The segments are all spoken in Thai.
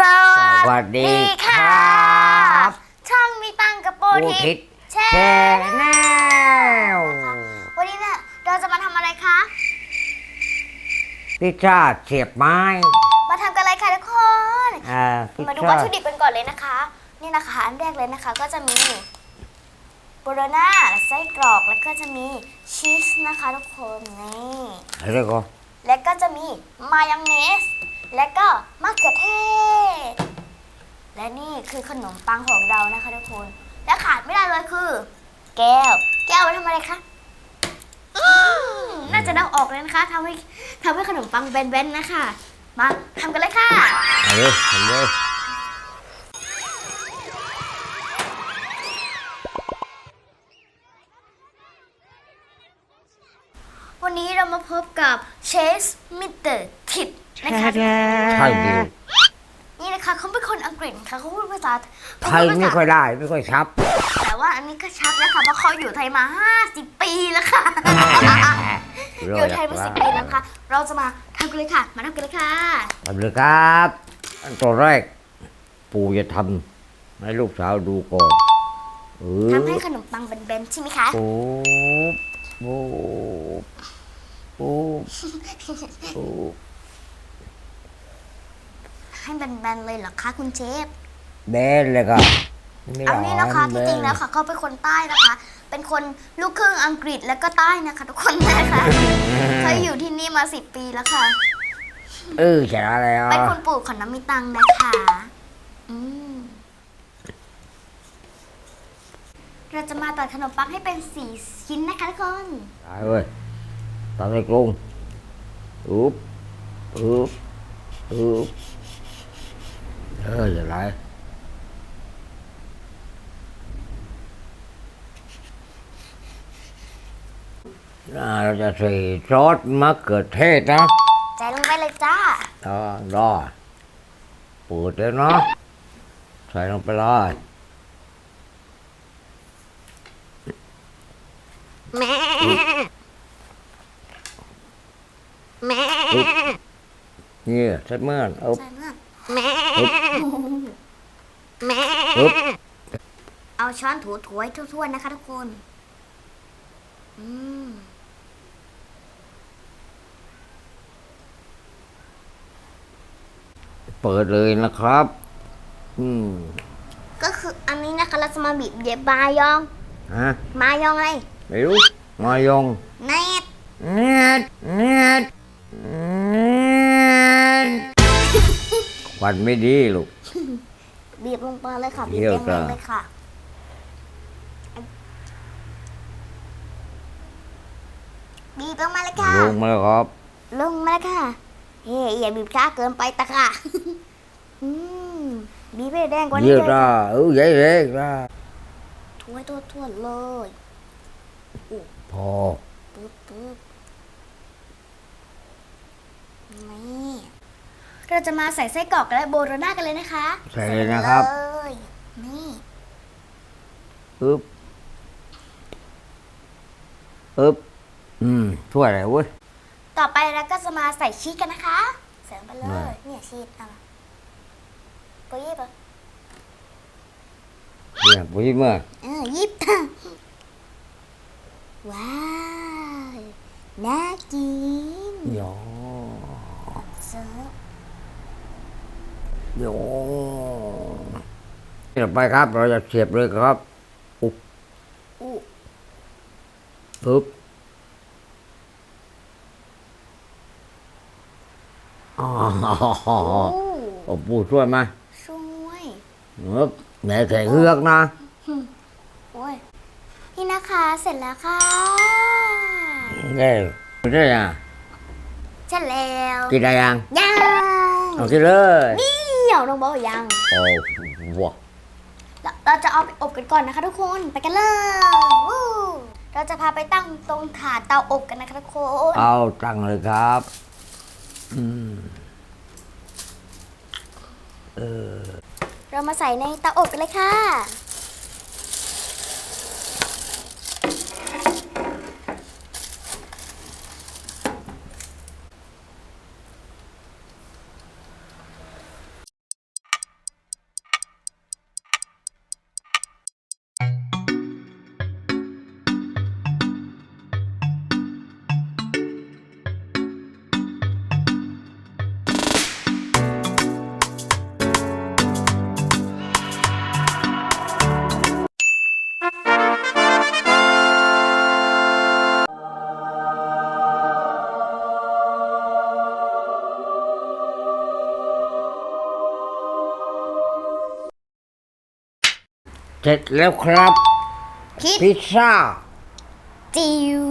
สวัสดีครับช่องมีตังกับโปรผู้ทิคิดแชแชร์ร์แนววันนี้เนี่ยเราจะมาทำอะไรคะ พิซซ่าเสียบไม้มาทำกันอะไรคะทุกคนอ่าพิซมาดูซ่าวัตถุดิบกันก่อนเลยนะคะ นี่นะคะอันแรกเลยนะคะก็จะมีโบโรน่าไส้กรอกแล้วก็จะมีชีสนะคะทุกคนนี่อะไรก็และก็จะมีมายองเนส และก็มะเขือเทศ และนี่คือขนมปังของเรานะคะทุกคน และขาดไม่ได้เลยคือ แก้ว แก้วไว้ทำอะไรคะอืมน่าจะเดาออกเลยนะคะทำให้ทำให้ขนมปังแบนๆนะคะ มาทำกันเลยค่ะเอาเลยทำเลยวันนี้เรามาพบกับเชสมิเตอร์ทิป นะคะไทยดิวนี่นะคะเขาเป็นคนอังกฤษค่ะเขาพูดภาษาไทยไม่ค่อยได้ไม่ค่อยชับ แต่ว่าอันนี้ก็ชัดแล้วค่ะเพราะเขาอยู่ไทยมา50ปีแล้วค่ะอยู่ไทยมาสิปีแล้วค่ะ เราจะมาทำกันเลยค่ะ มาทำกันเลยค่ะทำเลยครับอันตัวแรก ปู่จะทำให้ลูกสาวดูก่อนเออทำให้ขนมปังเป็นเบนๆใช่ไหมคะปุ๊บปุ๊บปุ๊บปุ๊บ ให้เป็นแบนๆเลยเหรอคะคุณเชฟแบนเลยครับไม่เอานี่นะคะได้ที่จริงแล้วค่ะเขาเป็นคนใต้นะคะ เป็นคนลูกครึ่งอังกฤษแล้วก็ใต้นะคะ ทุกคนนะคะเคยอยู่ที่นี่มาสิปีแล้วค่ะ เออใช่แล้วเป็นคนปลูกของน้ำมีตังนะคะ อืมเราจะมาตัดขนมปังให้เป็นสีชิ้นนะคะทุกคนตายเว้ยตายไปกรุงอุ๊บอุ๊บอุ๊บ เอออย่าไรน่าเราจะใส่ซอสมะเขือเทศนะใจลงไปเลยจ้ารอรอเปิดเลยเนาะใส่ลงไปเลยนี่ใส่เมื่อนเอาใส่เมื่อปึ๊บ เอาช้อนถูๆให้ทั่วๆนะคะทุกคนอืมเปิดเลยนะครับ อืม ก็คืออันนี้นะคะเราจะมาบีบเย็บบายอง ฮะ มายองอะไรไม่รู้มายงเนตเน็ดเน็ด ควันไม่ดีลูก บีบลงไปเลยค่ะบีบเยี่ยวแรงจ้าๆเลยค่ะ บีบลงมาเลยค่ะ ลงมาแล้วครับ ลงมาเลยค่ะ เฮ้ยอย่าบีบช้าเกินไปตะค่ะ อืมบีบให้แดงกว่านี้เยี่ยวเลยจ้าเออใหญ่เล็กจ้าถ้วยทั่วๆเลยพอปึ๊บปึ๊บนี่ เราจะมาใส่ไส้กรอกและโบโรน่ากันเลยนะคะใส่เลยนะครับ ใส่เลยนี่ปึ๊บปึ๊บอืมถ้วยอะไรเว้ย ต่อไปเราก็จะมาใส่ชีสกันนะคะใส่ลงไปเลได้ ยเนี่ยชีสเอามาปุ๊บยิบอะเนี่ยปุ๋ยเมื่อเออยิบ ว้าวน่ากินโยเสิร์ฟ โยต่อไปครับ เราจะเสียบเลยครับอู้ปึ๊บอ๋ออู้เอาปูช่วยมาช่วยปึ๊บแหน่แข็งเฮือกนะโอ้ยนี่นะคะเสร็จแล้วค่ะเด้ไม่ได้ยังเสร็จแล้วกินได้ยังยังเอากินเลยนี่เดี๋ ยวน้องบอกว่ายังโอ้ว้าเราเราจะเอาไปอบกันก่อนนะคะทุกคนไปกันเลยวู้เราจะพาไปตั้งตรงถาดเตาอบกันนะคะทุกคนเอาตั้งเลยครับอืมเออเรามาใส่ในเตาอบกันเลยค่ะ เสร็จแล้วครับ คิดพิซซ่า จิ๋ว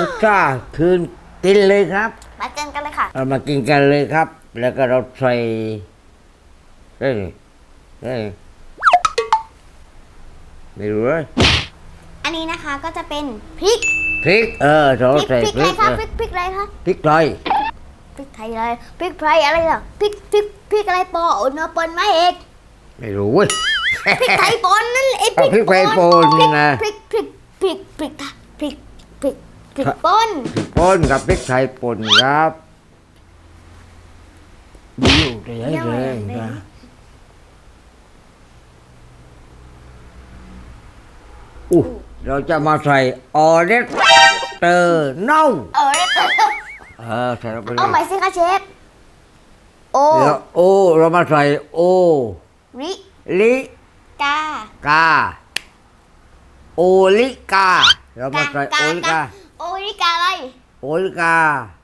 พิซซ่าคืนกินเลยครับ มาเจอกันเลยค่ะ เรามากินกันเลยครับ แล้วก็เราใส่เอ้ยเอ้ยไม่รู้เลยอันนี้นะคะก็จะเป็นพริกพริกเออเราพริกใส่พริกพอะไรริกคะพริกพริกอะไรคะพริกไทยพริกไทยอะไรพริกไทยอะไรล่ะพริกพริกพริกอะไรปอโอนเนื้อปนไหมเอกไม่รู้เว้ย พริกไทยปนนั่นแหละไอ้พเอาริกพริกไทยป่นพริกนะพริกพริกพริกพริกพริกพริกพริกปนป่นกับพริกไทยป่นครับดูได้เลยนะอู้เราจะมาใส่ออเรสเตอร์เน่าเออเออใส่ลงไปเลเอาใหม่ยสิคะเชฟโอเดี๋ยวโอเรามาใส่โอริลิ กากา โอลิกา เรามาใส่โอลิกา โอริกาอะไรโอลิกา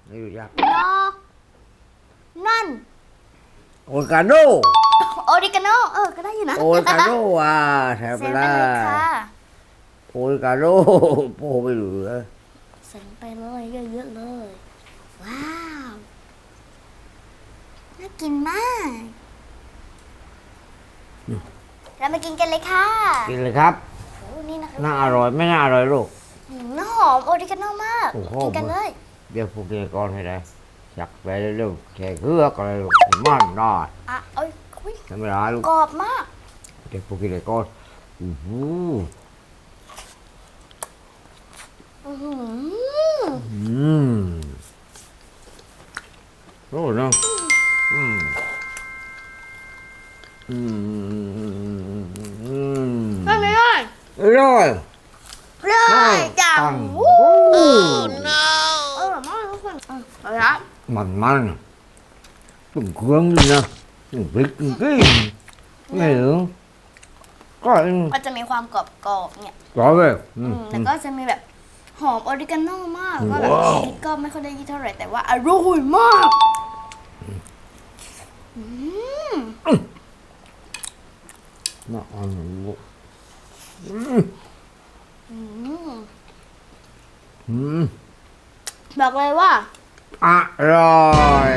ไม่รู้จักนอนั่นโอลิกาโดโอริกาโนเออก็ได้อยู่นะโอลิกาโดอะใส่เซ็ไปนเลไปเลยยค่ะโอลิกาโดโอ้ไม่รู้เลยเซ็นไปเลยเยอะๆเลย ว้าว น่ากินมาก เรามากินกันเลยค่ะกินเลยครับ โอ้นี่นะคะน่าอร่อยไม่น่าอร่อยลูกอืมน้ำหอมโอริกาโนมากโอ้โห กินกันเลยเดี๋ยวพวกกินก่อนให้ได้จักไปเร็วๆแค่เกลือก็เลยลูกมันนอดอะเอ้ยอุ๊ยธรรมดาลูกกรอบมากเดี๋ยวพวกกินเลยก่อนอู้หูอื้อหืออืมโอ้เนาะอืมอืมอืม ไม่ไม่ได้ อ ร่อยเลยจังตังวู้โอ้เออมากทุกคนเออเอาละ มันมันตึงเครื่องนี่นะตึงพริกตึงกิ้งไม่เหรอก็เองมันจะมีความกรอบๆเนี่ยก็เลยอือืมมแล้วก็จะมีแบบหอมออริกาโนมากก็แบบว้าวชีสก็ไม่ค่อยได้ยี่เท่าไหร่แต่ว่าอร่อยมากอืม น่าอร่อยลูกอืม อืม อืม บอกเลยว่า อร่อย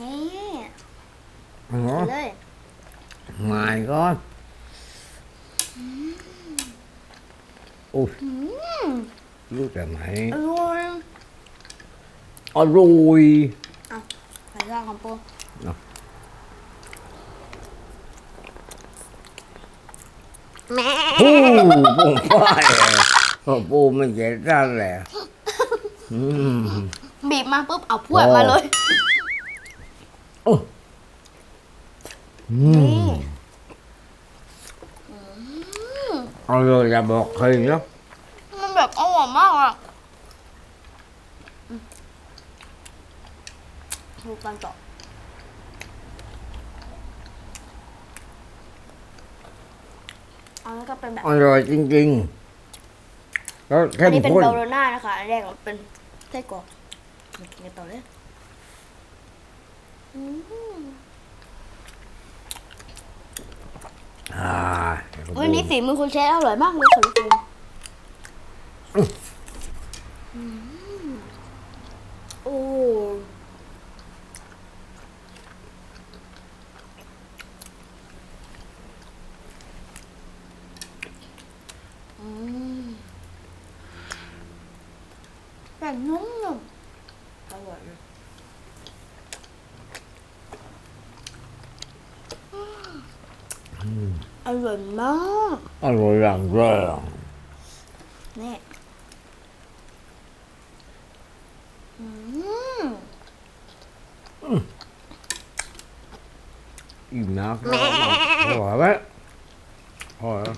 นี่อ๋อเลย my god โอ้ยอืมรู้แต่ไหมอร่อยอร่อยใส่ย่างของปู ปูปูป้ายโอ้ปูไม่เจ็ดด้านแหละอืมบีบมาปุ๊บเอาพวดมาเลยโอ้อืนี่มเอาเลยอย่าบอกใครนะมันแบบอร่อยมากอะอืมดูกันต่อ อันนี้ก็เป็นแบบ อร่อยจริงๆแล้วเข้อันมนี้เป็นข้นเบลโรน่านะคะอันแรกเป็นไส้กรอกมากินกันต่อเลยอืมอ่าวันนี้ฝีมือคุณเชฟอร่อยมากเลยค่ะทุกคนอืมโอ้อืมแต่นุ่มๆอร่อยเลย อร่อยมากอร่อยอย่างแรงนี่อืมอิ่มนะอร่อยไหมอร่อยไหม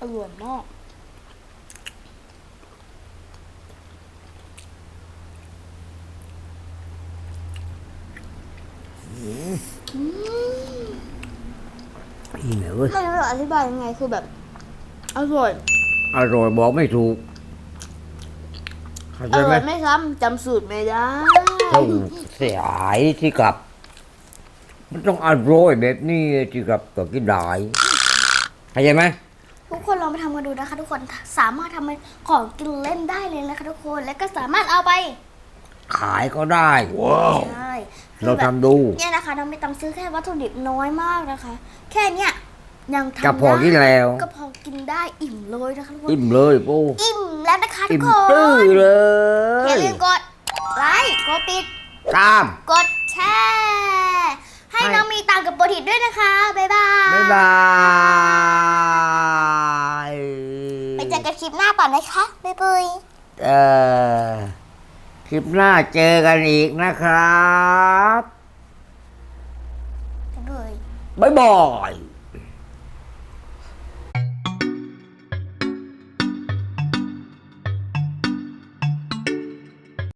อร่อยมาก อิ่มเลยเว้ยไม่รู้จะอธิบายยังไงคือแบบอร่อยอร่อยบอกไม่ถูกอเข้าอใจไหมร่อยไหมครับจำสูตรไม่ได้ต้องเสียหายที่กลับ มันต้องอร่อยแบบนี้ที่กลับตัวกินได้เข้าใจไหมทุกคนลองไปทำกันดูนะคะ ทุกคนสามารถทำเป็นของกินเล่นได้เลยนะคะทุกคน และก็สามารถเอาไปขายก็ได้ ใช่คือ เราแบบทำดู เนี่ยนะคะน้องไม่ต้องซื้อแค่วัตถุดิบน้อยมากนะคะ แค่เนี้ยยังทำกระพอกินแล้วก็พอกินได้อิ่มเลยนะคะทุกคนอิ่มเลยปูอิ่มแล้วนะคะทุอิ่กมคนตื้อเลอย่ายลืมกดไลค์กดติด ตาม กดแชร์ให้ให้ น้องมีตังค์กับโปรติดด้วยนะคะ บ๊ายบาย บ๊ายบายไปเจอกันคลิปหน้าก่อนนะคะ บ๊ายบาย เอ่อ คลิปหน้าเจอกันอีกนะครับ บ๊ายบายบ๊ายบาย